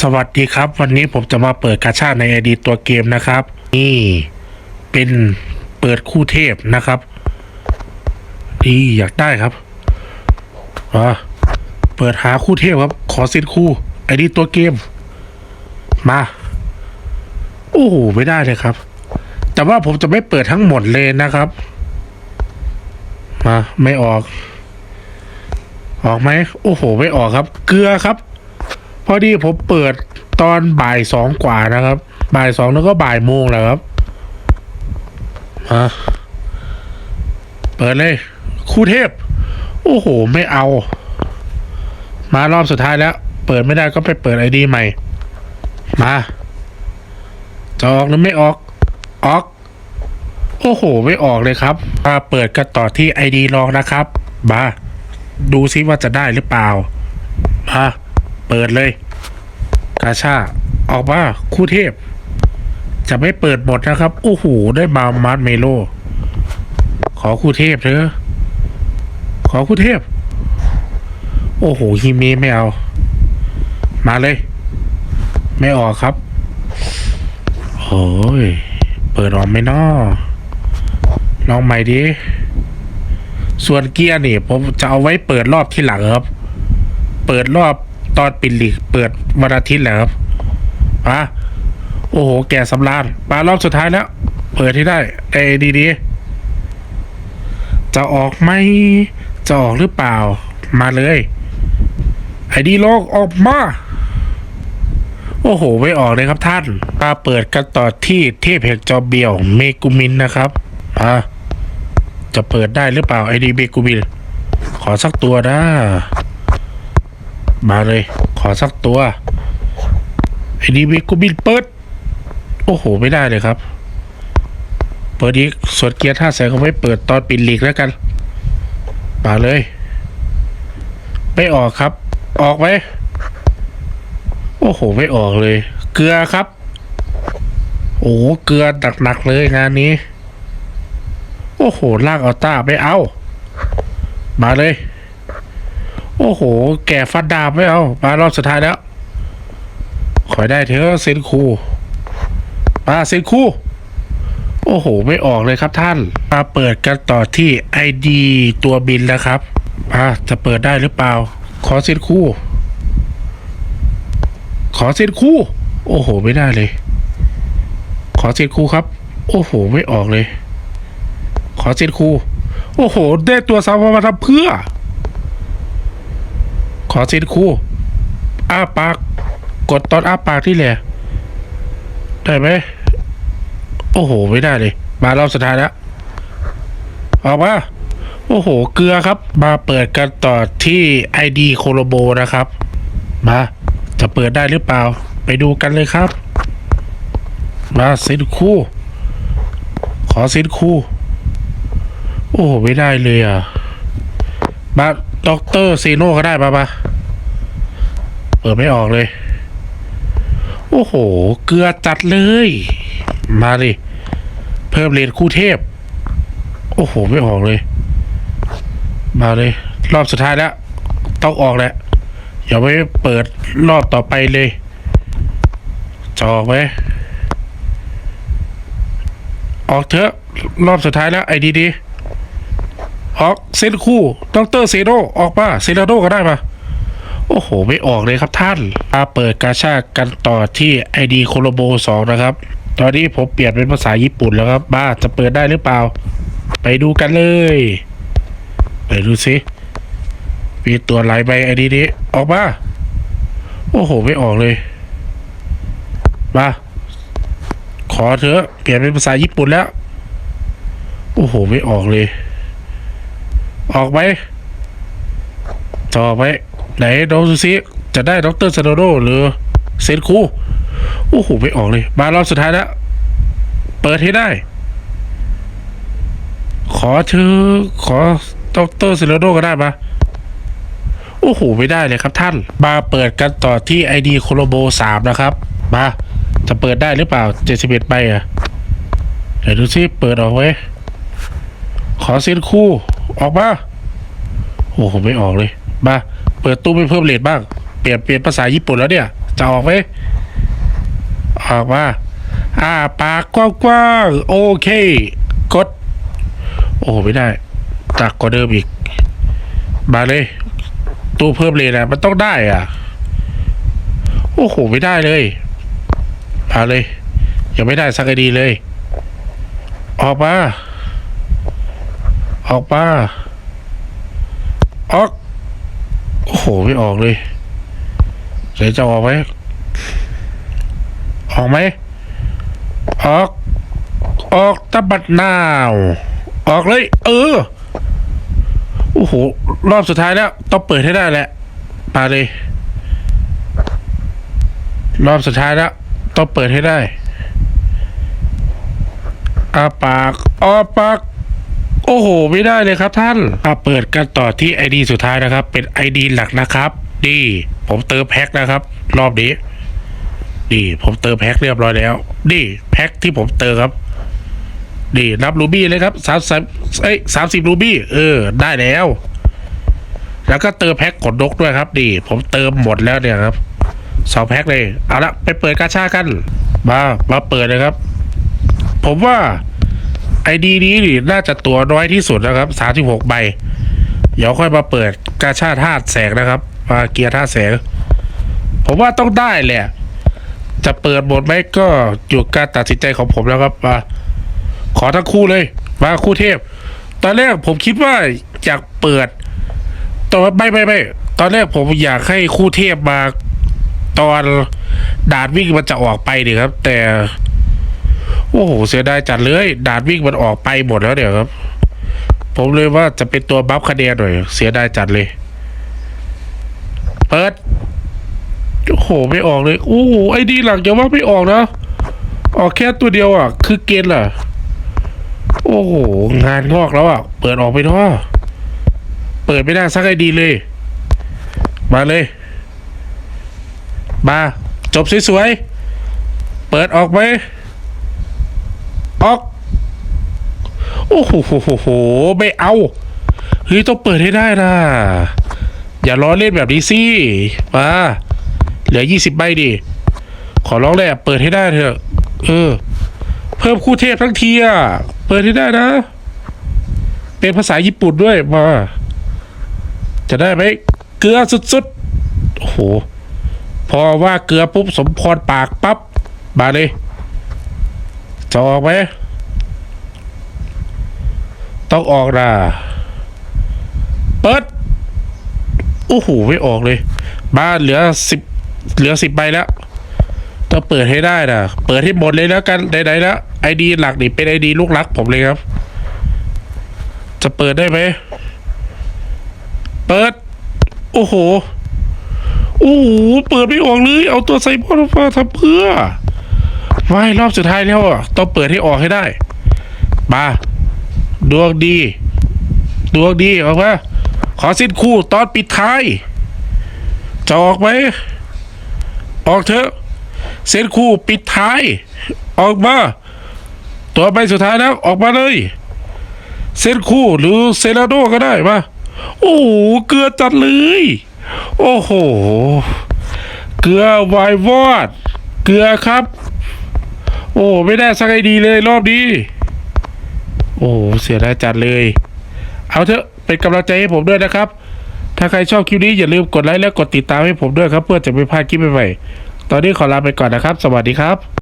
สวัสดีครับ วันนี้ผมจะมาเปิดกาชาในไอดีตัวเกมนะครับ นี่เป็นเปิดคู่เทพนะครับดีอยากได้ครับอ่าเปิดหาคู่เทพครับ ขอสิทธิ์คู่ไอดีตัวเกม มา โอ้โหไม่ได้เลยครับ แต่ว่าผมจะไม่เปิดทั้งหมดเลยนะครับ มา ไม่ออก ออกไหมโอ้โห ไม่ออกครับ เกลือครับ พอดีผมเปิดตอนบ่ายสองกว่านะครับ บ่ายสองแล้วก็บ่ายโมงแล้วครับมาเปิดเลยคู่เทพ โอ้โห ไม่เอา มารอบสุดท้ายแล้ว เปิดไม่ได้ก็ไปเปิดไอดีใหม่ มาจะออกหรือไม่ออก ออก โอ้โห ไม่ออกเลยครับมาเปิดกันต่อที่ไอดีลองนะครับมาดูซิว่าจะได้หรือเปล่ามา เปิดเลย กาชาออกมาคู่เทพ จะไม่เปิดหมดนะครับ โอ้โห ได้มามาร์ทเมโล ขอคู่เทพเถอะ ขอคู่เทพ โอ้โหฮิเมไม่เอา มาเลย ไม่ออกครับโอ้ย เปิดออกไหมนาะลองใหม่ดิ ส่วนเกียร์นี่ผมจะเอาไว้เปิดรอบที่หลังครับ เปิดรอบ ตอนปิดลีกเปิดวันอาทิตย์แหละครับอะโอ้โห แก่สำราญมารอบสุดท้ายแล้ว เปิดที่ได้ไอ้ดีดีๆจะออกไหมจะออกหรือเปล่า มาเลย ไอ้ดีโลกออกมา โอ้โห ไม่ออกเลยครับท่าน มาเปิดกันต่อที่เทพแห่งจอมเบียวเมกุมินนะครับอะจะเปิดได้หรือเปล่าไอดีเมกุมิน ขอสักตัวนะ มาเลย ขอสักตัว ไอ้ดีเมกุมินเปิด โอ้โห ไม่ได้เลยครับ เปิดอีกส่วนเกียร์ท่าแสงเขาไว้เปิดตอนปิดหลีกแล้วกัน มาเลย ไม่ออกครับ ออกไหมโอ้โห ไม่ออกเลย เกลือครับ โอ้โหเกลือหนักๆเลยงานนี้ โอ้โหลากเอาต้าไม่เอา มาเลย โอ้โห แก่ฟันดาบไม่เอา มารอบสุดท้ายแล้ว ขอได้เถอะเซนคูมาเซนคูโอ้โห ไม่ออกเลยครับท่าน มาเปิดกันต่อที่ไอดีตัวบินแล้วครับมาจะเปิดได้หรือเปล่า ขอเซนคูขอเซนคูโอ้โห ไม่ได้เลย ขอเซนคูครับ โอ้โห ไม่ออกเลย ขอเซนคูโอ้โห ได้ตัวซาวมาทำเพื่อ ขอเซนคูอ้าปาก กดตอนอ้าปากที่แหละได้ไหมโอ้โห ไม่ได้เลย มารอบสุดท้ายแล้วออกมาโอ้โห เกลือครับ มาเปิดกันต่อที่ไอดีโคโลโบนะครับ มา จะเปิดได้หรือเปล่า ไปดูกันเลยครับ มาซินคู่ ขอซินคู่ โอ้โห ไม่ได้เลยอะ มา ด็อกเตอร์ซีโน่ก็ได้มาปะเปิดไม่ออกเลย โอ้โห เกลือจัดเลย มาดิ เพิ่มเลนคู่เทพ โอ้โห ไม่ออกเลย มาเลย รอบสุดท้ายแล้ว ต้องออกแหละอย่าไปเปิดรอบต่อไปเลย จะออกไหมออกเถอะ รอบสุดท้ายแล้ว ไอ้ดีดีๆ ออกเซนคู่ดรเซโนออกมาเซโนก็ได้ปะโอ้โห ไม่ออกเลยครับท่านมาเปิดกาชากันต่อที่ไอดีโคโลโบสองนะครับ ตอนนี้ผมเปลี่ยนเป็นภาษาญี่ปุ่นแล้วครับบ้าจะเปิดได้หรือเปล่า ไปดูกันเลย ไปดูสิมีตัวไหลไปไอ้นี้นี้ ออกมา โอ้โห ไม่ออกเลย มาขอเถอะ เปลี่ยนเป็นภาษาญี่ปุ่นแล้ว โอ้โห ไม่ออกเลย ออกไหมจะอไหมไหนลองดูซิจะได้ดรซาโดโดหรือเซนคูโอ้โหไม่ออกเลย มารอบสุดท้ายแล้ว เปิดให้ได้ ขอเธอขอดรซาโดโดก็ได้ปะโอ้โหไม่ได้เลยครับท่าน มาเปิดกันต่อที่ ID โคโลโบสามนะครับ มาจะเปิดได้หรือเปล่าเจ็ดสิบเอ็ดใบอะเดี๋ยวดูซิเปิดออกไว้ ขอเส้นคู่ ออกมา โอ้โหไม่ออกเลย มา เปิดตู้ไปเพิ่มเลทบ้าง เปลี่ยนเปลี่ยนภาษาญี่ปุ่นแล้วเนี่ย จะออกไหมออกมา อ่า ปากกว้างๆ โอเค กด โอ้ไม่ได้ ตักกว่าเดิมอีก มาเลย ตู้เพิ่มเลยนะมันต้องได้อะ โอ้โห ไม่ได้เลย มาเลย ยังไม่ได้สักไอดีเลย ออกมา ออกมาออก โอ้โห ไม่ออกเลยเดี๋ยวจะออกไหมออกไหมออก ออกตะบัดนาว ออกเลย เออ โอ้โห รอบสุดท้ายแล้ว ต้องเปิดให้ได้แหละมาเลย รอบสุดท้ายแล้ว ต้องเปิดให้ได้อาปากอ้อปาก โอ้โห ไม่ได้เลยครับท่านอาเปิดกันต่อที่ไอดีสุดท้ายนะครับ เป็นไอดีหลักนะครับดีผมเติมแพ็คนะครับ รอบนี้ดีผมเติมแพ็คเรียบร้อยแล้วดีแพ็คที่ผมเติมครับดีนับรูบี้เลยครับสามสิบเอ้ยสามสิบรูบี้เออ ได้แล้ว แล้วก็เติมแพ็คขนนกด้วยครับดีผมเติมหมดแล้วเนี่ยครับสองแพ็คเลยเอาละไปเปิดกาชากัน มามาเปิดเลยครับ ผมว่า ไอดีนี้นี่น่าจะตัวน้อยที่สุดนะครับสามสิบหกใบ เดี๋ยวค่อยมาเปิดกาชาธาตุแสงนะครับ มาเกียร์ธาตุแสง ผมว่าต้องได้แหละ จะเปิดหมดไหมก็อยู่การตัดสินใจของผมแล้วครับมาขอทั้งคู่เลย มาคู่เทพ ตอนแรกผมคิดว่าอยากเปิดแต่ว่าไม่ไม่ไม่ตอนแรกผมอยากให้คู่เทพมาตอนด่านวิ่งมันจะออกไปดิครับ แต่ โอ้โห เสียดายจัดเลย ดานวิ่งมันออกไปหมดแล้วเดี๋ยวครับ ผมเลยว่าจะเป็นตัวบัฟคะแนนหน่อย เสียดายจัดเลย เปิด โอ้โห ไม่ออกเลย โอ้โห ไอ้ดีหลังจะว่าไม่ออกนะ ออกแค่ตัวเดียวอะ คือเกณฑ์ล่ะ โอ้โห งานงอกแล้วอะ เปิดออกไปเนาะเปิดไม่ได้สักไอดีเลย มาเลย มา จบสวยๆ เปิดออกไหม ออก โอ้โหโหโหไม่เอาเฮ้ยต้องเปิดให้ได้นะอย่าล้อเล่นแบบนี้สิมาเหลือยี่สิบใบดิขอร้องเลยเปิดให้ได้เถอะ เออ เพิ่มคู่เทพทั้งทีอะเปิดให้ได้นะ เป็นภาษาญี่ปุ่นด้วยมา จะได้ไหมเกลือสุดๆโอ้โห พอว่าเกลือปุ๊บสมพรปากปั๊บมาเลย จะออกไหมต้องออกนะเปิดโอ้โหไม่ออกเลย บ้านเหลือสิบเหลือสิบใบแล้วต้องเปิดให้ได้นะเปิดให้หมดเลยแล้วกันไหนๆแล้วไอดีหลักนี่เป็นไอดีลูกรักผมเลยครับ จะเปิดได้ไหมเปิด โอ้โหโอ้โหเปิดไม่ออกเลย เอาตัวไซบอร์มาทำเพื่อ ไม่รอบสุดท้ายแล้วอะต้องเปิดให้ออกให้ได้มาดวงดี ดวงดีออกมาขอสิ้นคู่ตอนปิดท้าย จะออกไหมออกเถอะเส้นคู่ปิดท้าย ออกมา ตัวใบสุดท้ายแล้วออกมาเลย เส้นคู่หรือเซราโดก็ได้มาโอ้โหเกลือจัดเลย โอ้โห เกลือวายวอด เกลือครับ โอ้ไม่ได้สักไอดีเลยรอบนี้โอ้เสียดายจัดเลย เอาเถอะเป็นกำลังใจให้ผมด้วยนะครับ ถ้าใครชอบคลิปนี้อย่าลืมกดไลค์และกดติดตามให้ผมด้วยครับ เพื่อจะไม่พลาดคลิปใหม่ๆตอนนี้ขอลาไปก่อนนะครับ สวัสดีครับ